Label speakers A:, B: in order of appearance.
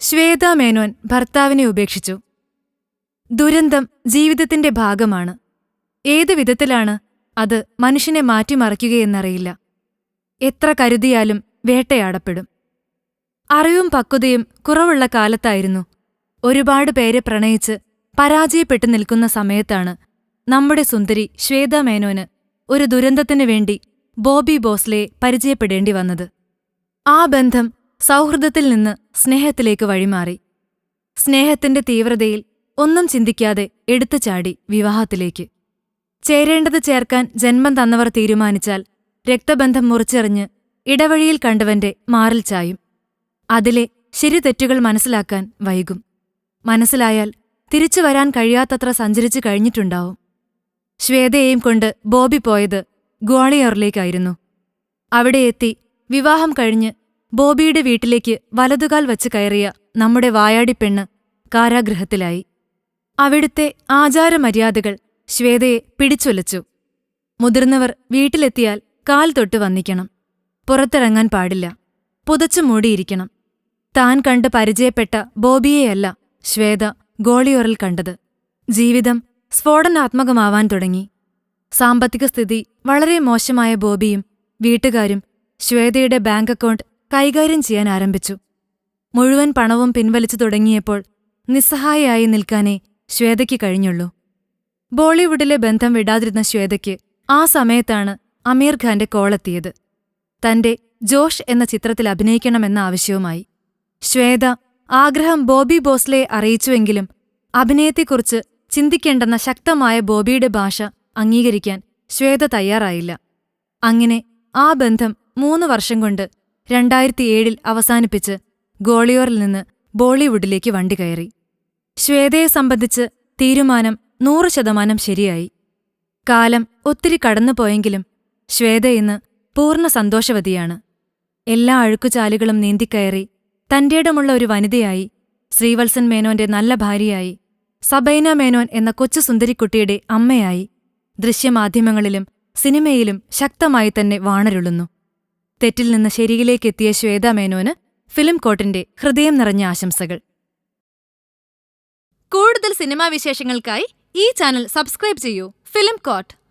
A: ശ്വേത മേനോൻ ഭർത്താവിനെ ഉപേക്ഷിച്ചു. ദുരന്തം ജീവിതത്തിന്റെ ഭാഗമാണ്. ഏതു വിധത്തിലാണ് അത് മനുഷ്യനെ മാറ്റിമറിക്കുകയെന്നറിയില്ല. എത്ര കരുതിയാലും വേട്ടയാടപ്പെടും. അറിവും പക്വതയും കുറവുള്ള കാലത്തായിരുന്നു. ഒരുപാട് പേരെ പ്രണയിച്ച് പരാജയപ്പെട്ടു നിൽക്കുന്ന സമയത്താണ് നമ്മുടെ സുന്ദരി ശ്വേത മേനോന് ഒരു ദുരന്തത്തിനു വേണ്ടി ബോബി ബോസ്ലയെ പരിചയപ്പെടേണ്ടി വന്നത്. ആ ബന്ധം സൗഹൃദത്തിൽ നിന്ന് സ്നേഹത്തിലേക്ക് വഴിമാറി. സ്നേഹത്തിന്റെ തീവ്രതയിൽ ഒന്നും ചിന്തിക്കാതെ എടുത്തു ചാടി വിവാഹത്തിലേക്ക്. ചേരേണ്ടത് ചേർക്കാൻ ജന്മം തന്നവർ തീരുമാനിച്ചാൽ രക്തബന്ധം മുറിച്ചെറിഞ്ഞ് ഇടവഴിയിൽ കണ്ടവന്റെ മാറിൽ ചായും. അതിലെ ശരി തെറ്റുകൾ മനസ്സിലാക്കാൻ വൈകും. മനസ്സിലായാൽ തിരിച്ചു വരാൻ കഴിയാത്തത്ര സഞ്ചരിച്ചു കഴിഞ്ഞിട്ടുണ്ടാവും. ശ്വേതയെയും കൊണ്ട് ബോബി പോയത് ഗ്വാളിയോറിലേക്കായിരുന്നു. അവിടെയെത്തി വിവാഹം കഴിഞ്ഞ് ബോബിയുടെ വീട്ടിലേക്ക് വലതുകാൽ വച്ച് കയറിയ നമ്മുടെ വായാടിപ്പെണ്ണ് കാരാഗൃഹത്തിലായി. അവിടുത്തെ ആചാരമര്യാദകൾ ശ്വേതയെ പിടിച്ചൊലച്ചു. മുതിർന്നവർ വീട്ടിലെത്തിയാൽ കാൽ തൊട്ട് വന്നിക്കണം. പുറത്തിറങ്ങാൻ പാടില്ല. പുതച്ചു മൂടിയിരിക്കണം. താൻ കണ്ട് പരിചയപ്പെട്ട ബോബിയെയല്ല ശ്വേത ഗോളിയോറിൽ കണ്ടത്. ജീവിതം സ്ഫോടനാത്മകമാവാൻ തുടങ്ങി. സാമ്പത്തിക സ്ഥിതി വളരെ മോശമായ ബോബിയും വീട്ടുകാരും ശ്വേതയുടെ ബാങ്ക് അക്കൗണ്ട് കൈകാര്യം ചെയ്യാൻ ആരംഭിച്ചു. മുഴുവൻ പണവും പിൻവലിച്ചു തുടങ്ങിയപ്പോൾ നിസ്സഹായയായി നിൽക്കാനേ ശ്വേതയ്ക്ക് കഴിഞ്ഞുള്ളൂ. ബോളിവുഡിലെ ബന്ധം വിടാതിരുന്ന ശ്വേതയ്ക്ക് ആ സമയത്താണ് അമീർ ഖാന്റെ കോളെത്തിയത്. തന്റെ ജോഷ് എന്ന ചിത്രത്തിൽ അഭിനയിക്കണമെന്ന ആവശ്യവുമായി. ശ്വേത ആഗ്രഹം ബോബി ബോസ്ലെ അറിയിച്ചുവെങ്കിലും അഭിനയത്തെക്കുറിച്ച് ചിന്തിക്കേണ്ടെന്ന ശക്തമായ ബോബിയുടെ ഭാഷ അംഗീകരിക്കാൻ ശ്വേത തയ്യാറായില്ല. അങ്ങനെ ആ ബന്ധം മൂന്ന് വർഷം കൊണ്ട് രണ്ടായിരത്തിയേഴിൽ അവസാനിപ്പിച്ച് ഗോളിയോറിൽ നിന്ന് ബോളിവുഡിലേക്ക് വണ്ടി കയറി. ശ്വേതയെ സംബന്ധിച്ച് തീരുമാനം നൂറ് ശതമാനം ശരിയായി. കാലം ഒത്തിരി കടന്നുപോയെങ്കിലും ശ്വേത ഇന്ന് പൂർണ സന്തോഷവതിയാണ്. എല്ലാ അഴുക്കുചാലുകളും നീന്തിക്കയറി തന്റേടമുള്ള ഒരു വനിതയായി ശ്രീവത്സൻ മേനോന്റെ നല്ല ഭാര്യയായി സബൈന മേനോൻ എന്ന കൊച്ചു സുന്ദരിക്കുട്ടിയുടെ അമ്മയായി ദൃശ്യമാധ്യമങ്ങളിലും സിനിമയിലും ശക്തമായി തന്നെ വാണരുളുന്നു. തെറ്റിൽ നിന്ന് ശരിയിലേക്കെത്തിയ ശ്വേത മേനോന് ഫിലിം കോട്ടിന്റെ ഹൃദയം നിറഞ്ഞ ആശംസകൾ. കൂടുതൽ സിനിമാ വിശേഷങ്ങൾക്കായി ഈ ചാനൽ സബ്സ്ക്രൈബ് ചെയ്യൂ ഫിലിം കോട്ട്.